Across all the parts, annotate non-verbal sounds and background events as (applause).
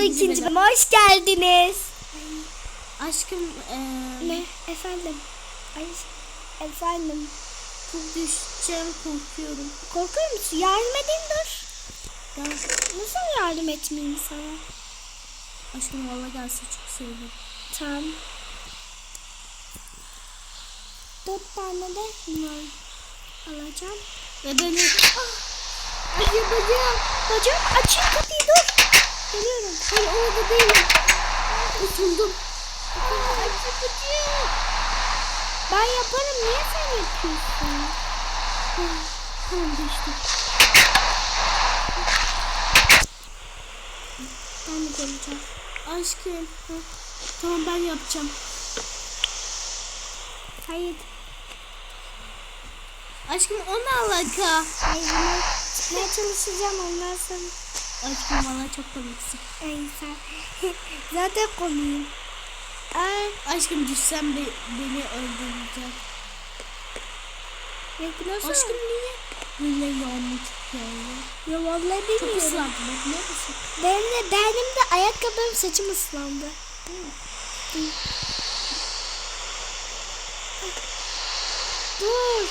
bu ikinci bölüm. Hoş geldiniz. Aşkım eee Ne? Efendim? Ay, efendim. çok düşeceğim korkuyorum. Korkuyor musun? Yardım edeyim dur. Ya, Nasıl yardım etmeyeyim sana? aşkım valla gelse çok sevinirim. Tamam. Dört tane de bunlar alacağım. Ve beni Ay bacağım. Bacağım açayım kapıyı dur. Geliyorum. hayır orada değilim. Bacağım. Ben yaparım. Niye sen yapıyorsun? Tamam düştüm. Ben de geleceğim. Aşkım. Tamam ben yapacağım. Hayır. Aşkım o ne alaka? Hayır çıkmaya çalışacağım ondan sonra. Aşkım valla çok komiksin. Ay sen. (laughs) Zaten komiyim. Ay. Aşkım düşsem be, beni öldürecek. Yok nasıl? Aşkım niye? Böyle yağmur çıkıyor. Ya vallahi Çok bilmiyorum. ıslandım. Bak ne misin? Benim de, benim de ayakkabım saçım ıslandı. Dur.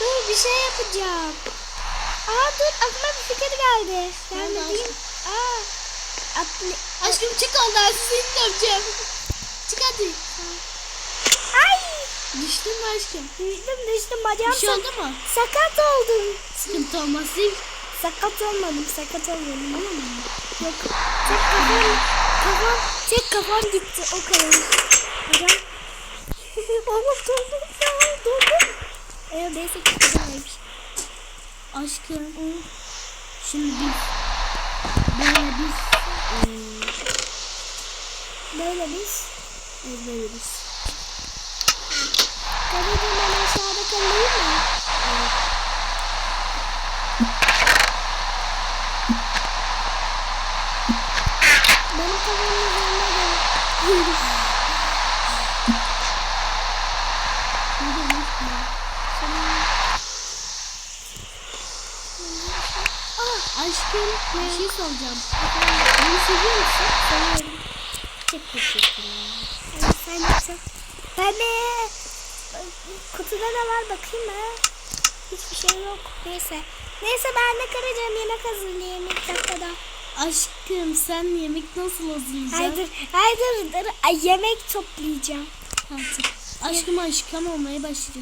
Dur bir şey yapacağım. Aa dur aklıma bir fikir geldi. Ben de diyeyim. Aa. Atlı. Aşkım çık ondan seni döveceğim. Çık hadi. Ay. Düştün mü aşkım? Düştüm düştüm bacağım Bir şey oldu mu? sakat oldum. Sıkıntı olmaz değil. Sakat olmadım sakat olmadım. Yok. Tek kafam, kafam, tek kafam gitti o kadar. Bacağım. (laughs) Oğlum dondum ya dondum. Ee, neyse ki güzelmiş. Aşkım. Şimdi biz böyle biz eee, Böyle biz. böyle biz. Kalıcım ben aşağıda kalayım mı? Benim kafamın üzerine gel. (laughs) bir şey soracağım. Beni seviyor musun? seviyorum. Çok teşekkürler. Ay, Sen de çok. Ben de kutuda da var bakayım mı? Hiçbir şey yok. Neyse. Neyse ben de karacağım yemek hazırlayayım ilk dakikada. Aşkım sen yemek nasıl hazırlayacaksın? Hayır, hayır, dur. Ay, yemek toplayacağım. Artık. Aşkım aşkım olmaya başladı.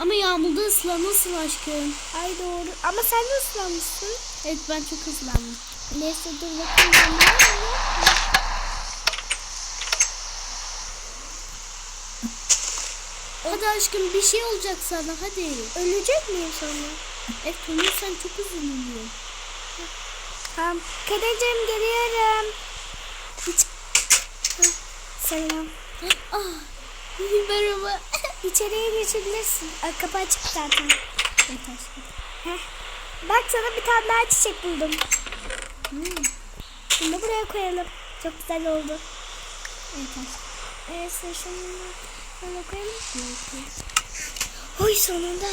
Ama yağmurda ıslanırsın aşkım. Ay doğru. Ama sen de ıslanmışsın. Evet ben çok ıslandım. Neyse dur bakayım. Hadi aşkım bir şey olacak sana hadi. Ölecek miyim sonra? Evet ölürsen çok üzülürüm. Tamam. Karacığım geliyorum. Hiç... Selam. Ah, merhaba. (laughs) İçeriye geçebilirsin. Kapı açık zaten. Evet aşkım. Heh. Bak sana bir tane daha çiçek buldum. Hmm. Bunu buraya koyalım. Çok güzel oldu. Evet. Neyse şunu böyle koyalım. Oy sonunda.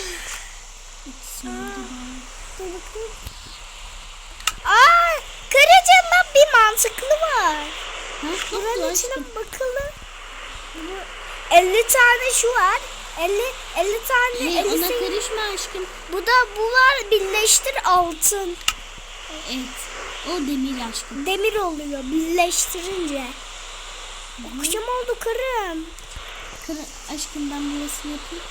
Şimdi Dur bakayım. Aa, karıcığım bak bir mantıklı var. Ha, Buranın içine bakalım. Bu 50 tane şu var. 50 50 tane Hey, 50 ona senin- karışma aşkım. Bu da bu var birleştir altın. Evet. O demir aşkım. Demir oluyor birleştirince. Akşam oldu karım. Kara, aşkım ben burasını yapayım.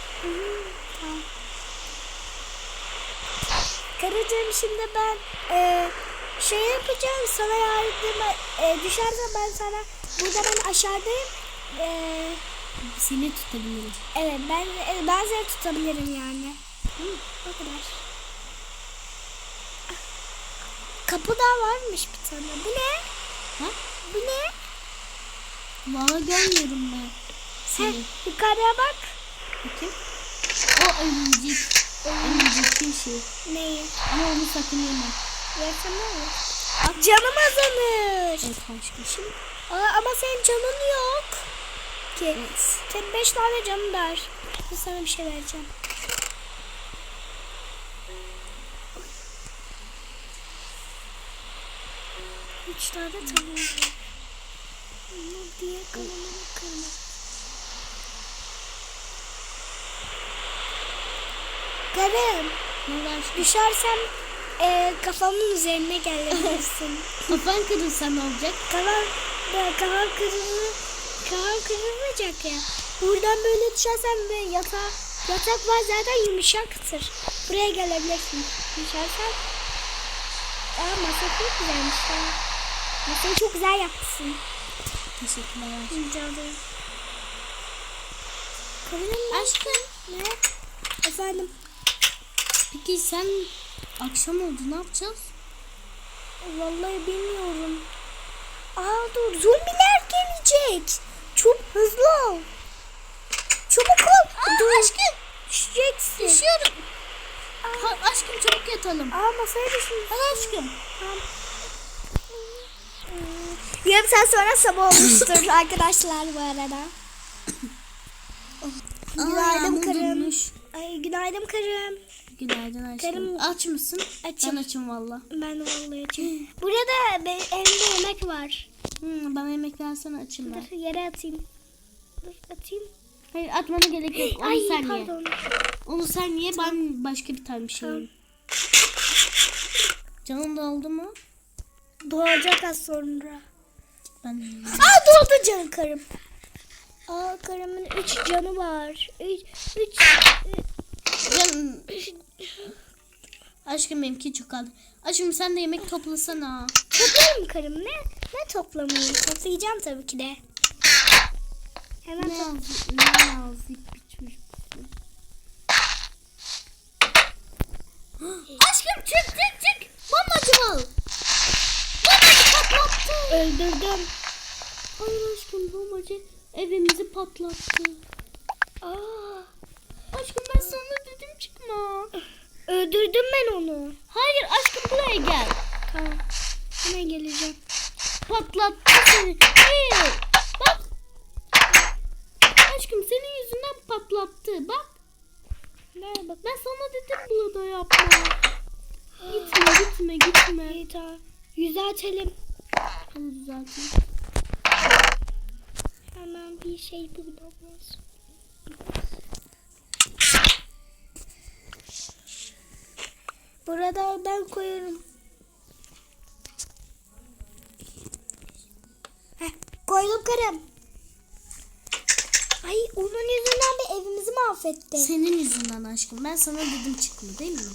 Karıcığım şimdi ben e, şey yapacağım sana yardım e, düşerse ben sana burada ben aşağıdayım. E, Seni tutabilirim. evet ben e, ben seni tutabilirim yani. Hı, o kadar. Kapı daha varmış bir tane. Bu ne? Ha? Bu ne? Valla görmüyorum ben. Sen Seni. yukarıya bak. Bakayım. O. Ölümcül bir şey. Neyi? Ama onu sakın yeme. Olur? Canım azalır. Evet aşkım. Aa, ama senin canın yok. Ki. Senin beş tane canın var. Ben sana bir şey vereceğim. Üç tane tamam. Ama diye kalemini kırma. Karım düşersem e, kafamın üzerine gelebilirsin. Kafan kırılsa ne olacak? Kafam, kafam kırılır, kafam kırılmayacak ya. Buradan böyle düşersem ve yatağa, yatak var zaten yumuşaktır. Buraya gelebilirsin. Düşersen Aa masa çok güzelmiş ya. Masayı çok güzel yapmışsın. Teşekkürler. Rica ederim. Aşkım. Ne? Efendim? Peki sen akşam oldu ne yapacağız? Vallahi bilmiyorum. Aa dur zombiler gelecek. Çok hızlı ol. Çabuk ol. dur. aşkım. Düşeceksin. Düşüyorum. Ha, aşkım çabuk yatalım. Aa masaya düşmüş. Hadi aşkım. Tamam. Yarım saat sonra sabah olmuştur (coughs) arkadaşlar bu arada. Günaydın yağmur karım. Ay günaydın karım. Günaydın aşkım. Karım- Aç mısın? Açım. Ben açım valla. Ben de vallahi açayım. Burada be, elimde yemek var. Hmm, bana yemek versene açım ben. Dur yere atayım. Dur atayım. Hayır atmana gerek yok. Onu Ay sen ye. pardon. Onu sen ye ben başka bir tane bir şey yiyeyim. Canın doldu mu? Doğacak az sonra. Ben de. Aa doldu can karım. Aa karımın üç canı var. Üç, üç, Can... Aşkım benimki çok kaldı. Aşkım sen de yemek toplasana. Toplarım karım. Ne? Ne toplamayayım? Toplayacağım tabii ki de. Hemen Ne yazık, ne yazık bir çocuk. (gasps) Aşkım çık çık çık. Bombacı al. Bombacı patlattı. öldürdüm. Hayır aşkım bombacı evimizi patlattı. Aa, Aşkım ben sana dedim çıkma. öldürdüm ben onu. Hayır aşkım buraya gel. Tamam. Hemen geleceğim. Patlattı seni. Hayır. Bak. Aşkım senin yüzünden patlattı. Bak. Nerede bak. Ben sana dedim burada yapma. Gitme gitme gitme. İyi tamam. Yüzeltelim. Hadi düzelteyim. Hemen bir şey bulmamız. Burada ben koyarım. Heh, koydum karım. Ay onun yüzünden bir evimizi mahvetti. Senin yüzünden aşkım. Ben sana dedim çıkma değil mi?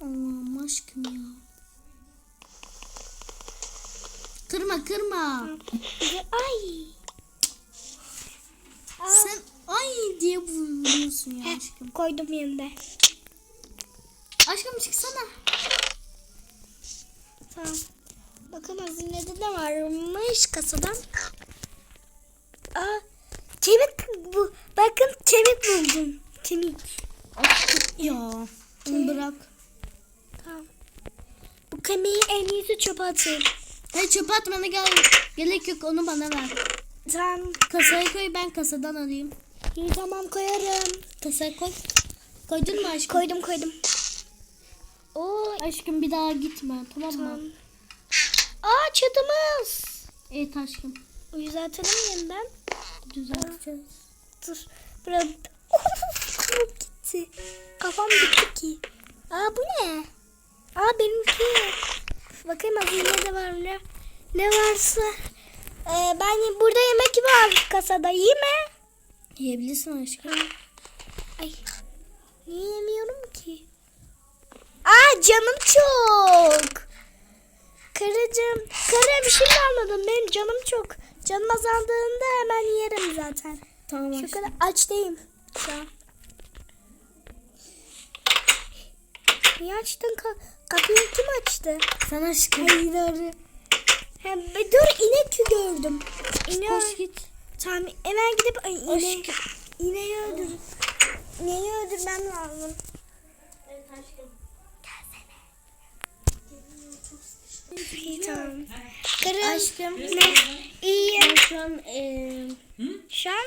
Allah'ım aşkım ya. Kırma kırma. Ay. Aa, Sen ay diye vuruyorsun ya heh, aşkım. koydum yerine. Aşkım çıksana. Tamam. Bakın hazinede ne varmış kasadan. Aa, kemik bu. Bakın kemik buldum. Kemik. Aşkım ya. Onu bırak. Tamam. Bu kemiği en iyisi çöpe atayım. Hayır çöpe atmana gel gerek yok onu bana ver. Tamam. Kasaya koy ben kasadan alayım. İyi tamam koyarım. Kasaya koy. Koydun mu aşkım? Koydum koydum. Oo, Aşkım bir daha gitme tamam mı? tamam. Aa çatımız. Evet aşkım. Yüzeltelim yeniden. Düzelteceğiz. Dur. Kafam (laughs) gitti. Kafam gitti ki. Aa bu ne? Aa benimki. Bakayım hazinede var mı ne? Ne varsa. Ee, ben burada yemek var kasada. İyi mi? Yiyebilirsin aşkım. Ay. Niye yemiyorum ki? Aa canım çok. Karıcığım. Karım şimdi anladım. Benim canım çok. Canım azaldığında hemen yerim zaten. Tamam Şu aşkım. kadar aç değilim şu an. Niye açtın ka kapıyı kim açtı? Sen aşkım. Hayır. Hem dur inek gördüm. İne Koş git. Tamam hemen gidip ay, Aşkım. ineği öldür. İneği öldürmem lazım. Evet aşkım. İyi tamam. Aşkım. Ne? İyiyim. Ben şu an eee Şu an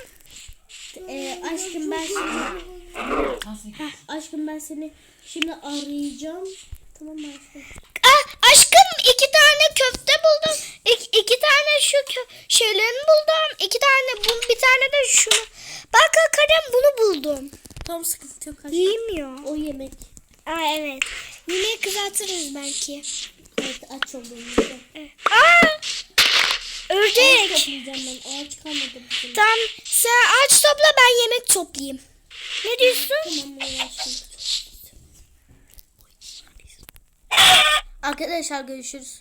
eee, aşkım ben şimdi aşkım ben seni şimdi arayacağım. Tamam mı aşkım? Ah, aşkım iki tane İki, iki tane şu şeylerini buldum. İki tane bunu bir tane de şunu. Bak Karen bunu buldum. Tam sıkıntı yok. Aşkım. Yiyemiyor. O yemek. Aa evet. Yemeği kızartırız belki. Evet aç olduğumuzda. Aa! Ördek. Ağaç toplayacağım ben. Ağaç kalmadı. Bizim. Tamam. Sen ağaç topla ben yemek toplayayım. Ne diyorsun? Tamam uğraştım. (laughs) Arkadaşlar görüşürüz.